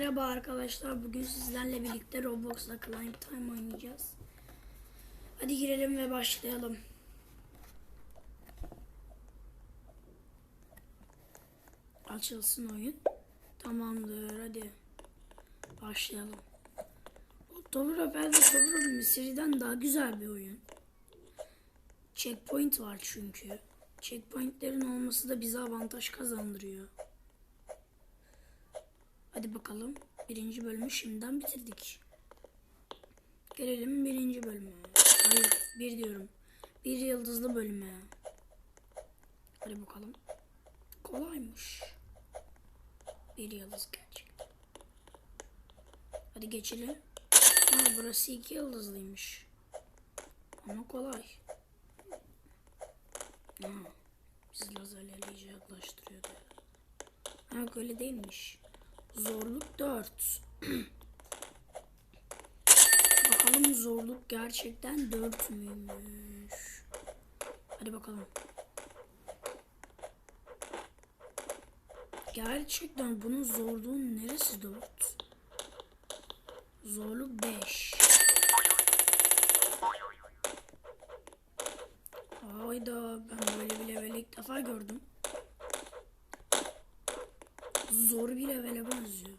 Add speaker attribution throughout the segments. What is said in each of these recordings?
Speaker 1: Merhaba arkadaşlar. Bugün sizlerle birlikte Roblox'la Climb Time oynayacağız. Hadi girelim ve başlayalım. Açılsın oyun. Tamamdır. Hadi başlayalım. Tower Belde Tower Mystery'den daha güzel bir oyun. Checkpoint var çünkü. Checkpointlerin olması da bize avantaj kazandırıyor. Hadi bakalım. Birinci bölümü şimdiden bitirdik. Gelelim birinci bölüme. Hayır bir diyorum. Bir yıldızlı bölüme. Hadi bakalım. Kolaymış. Bir yıldız gerçekten. Hadi geçelim. Ha, burası iki yıldızlıymış. Ama kolay. Ha, biz lazerlerle iyice yaklaştırıyordu. Ha öyle değilmiş. Zorluk 4. bakalım zorluk gerçekten 4 müymüş? Hadi bakalım. Gerçekten bunun zorluğu neresi 4? Zorluk 5. Hayda ben böyle bir level ilk defa gördüm. Zor bir levele benziyor.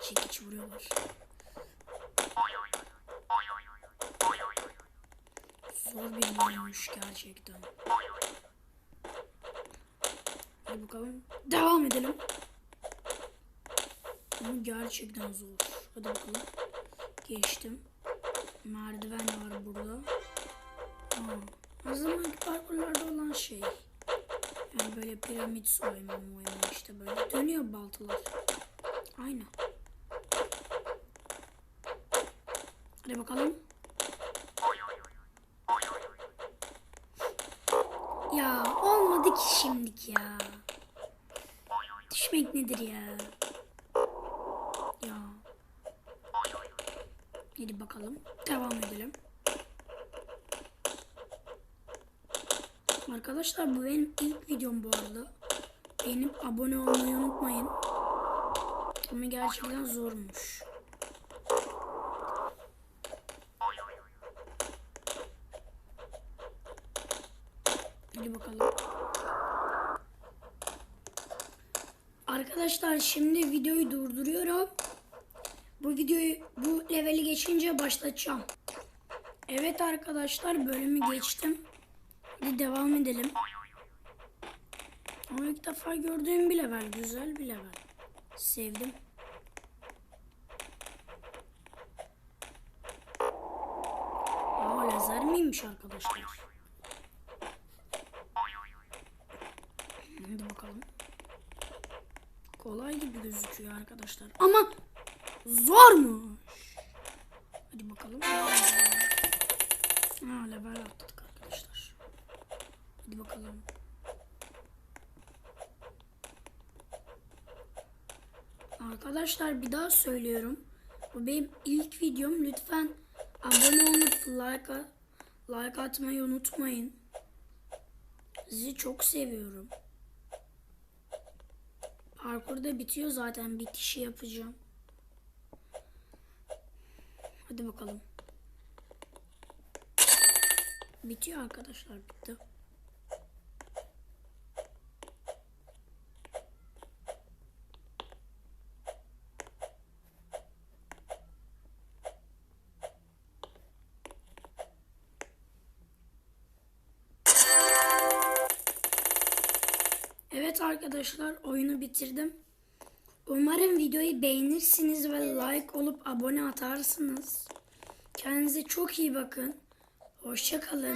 Speaker 1: Çekiç vuruyorlar. Zor bir oyunmuş gerçekten. Hadi bakalım. Devam edelim. Ama gerçekten zor. Hadi bakalım. Geçtim. Merdiven var burada. Aa, her zamanki parkurlarda olan şey. Yani böyle piramit soyma oyunu işte böyle dönüyor baltalar. Aynen. Hadi bakalım. Ya olmadı ki şimdik ya. Düşmek nedir ya? Ya. Hadi bakalım. Devam edelim. Arkadaşlar bu benim ilk videom bu arada. Beğenip abone olmayı unutmayın. Ama gerçekten zormuş. Hadi bakalım. Arkadaşlar şimdi videoyu durduruyorum. Bu videoyu bu leveli geçince başlatacağım. Evet arkadaşlar bölümü geçtim. Hadi devam edelim. Ama ilk defa gördüğüm bir level. Güzel bir level. Sevdim. Aa lazer miymiş arkadaşlar? Hadi bakalım. Kolay gibi gözüküyor arkadaşlar. Ama zormuş. Hadi bakalım. Ha level arkadaşlar. Hadi bakalım. Arkadaşlar bir daha söylüyorum. Bu benim ilk videom. Lütfen abone olup like, like atmayı unutmayın. Sizi çok seviyorum. Parkur da bitiyor zaten. Bitişi yapacağım. Hadi bakalım. Bitiyor arkadaşlar. Bitti. Evet arkadaşlar oyunu bitirdim. Umarım videoyu beğenirsiniz ve like olup abone atarsınız. Kendinize çok iyi bakın. Hoşça kalın.